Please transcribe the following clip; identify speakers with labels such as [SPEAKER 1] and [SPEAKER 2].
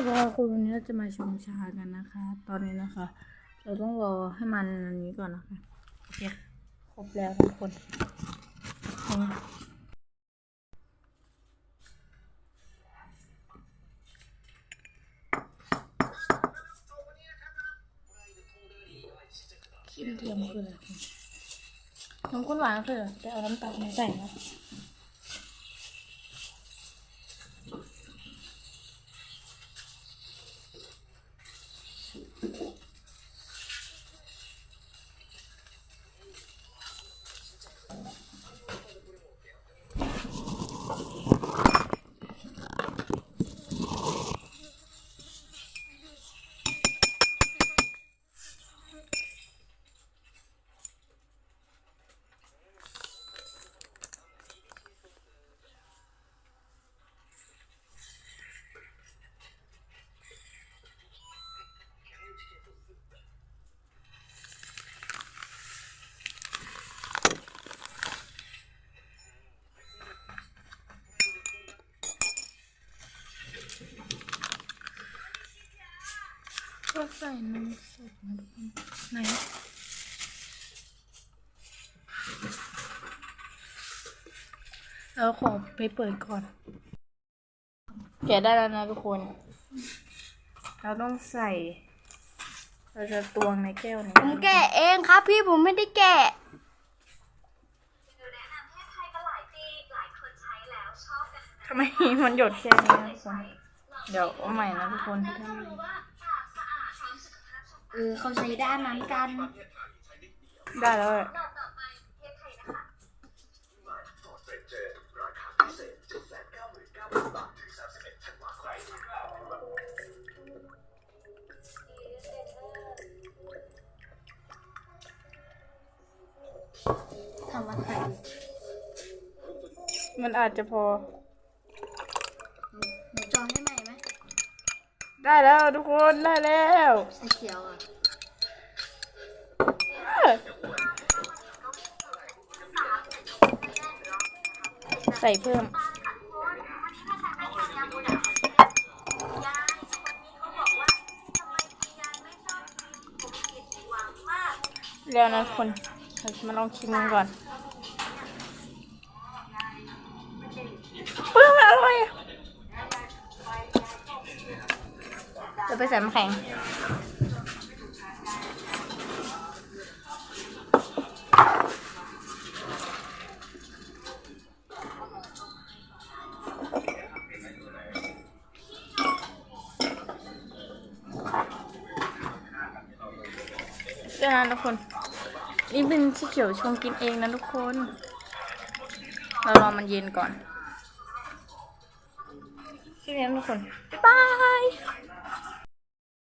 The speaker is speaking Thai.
[SPEAKER 1] สวัสดีค่ะคุณวันนี้เราจะมาชงชากันนะคะ ตอนนี้นะคะ เราต้องรอให้มันอันนี้ก่อนนะคะโอเคครบแล้วทุกคนนี่ครีมเทียมคืออะไรคุณน้ำข้นหวานคืออะไรจะเอาน้ำตาลมาใส่นะ ก็ใส่นมสดนะทุกคนไหนเราขอไปเปิดก่อน แกะได้แล้วนะทุกคน เราต้องใส่ เราจะตวงในแก้วนี้
[SPEAKER 2] ผมแกะเองครับ พี่ผมไม่ได้แกะ
[SPEAKER 3] แนะนำให้ใช้กันหลายปีหลายคนใช้แล้วชอบกัน
[SPEAKER 1] ทำไมมันหยดแค่นี้นะทุกคนเดี๋ยวเอาใหม่นะทุกคน
[SPEAKER 3] ถ้ารู้ว่
[SPEAKER 2] เออเขาใช้ด้านนั้นกัน
[SPEAKER 1] ได้แล้วอะ
[SPEAKER 3] บูรณ์ต่อไปเทพไทยนะคะ
[SPEAKER 2] ทำอะไร
[SPEAKER 1] มันอาจจะพอ
[SPEAKER 2] หนูจองให้ใหม่ ไหม
[SPEAKER 1] ได้แล้วทุกคนได้แล้ว
[SPEAKER 2] สีเขียวอะ
[SPEAKER 1] ใส่เพิ่ม
[SPEAKER 3] ยายวันนี้เขาบอกว่าทำไมคุณยายไม่ชอบกินผมผิดหวังมาก
[SPEAKER 1] แล้วนะทุกคนเรามาลองชิมกันก่อน ไปใส่น้ำแข็ง เดี๋ยวนะทุกคน นี่เป็นสีเขียวชงกินเองนะทุกคน เรารอมันเย็นก่อนแค่นี้นะทุกคน บ๊ายบาย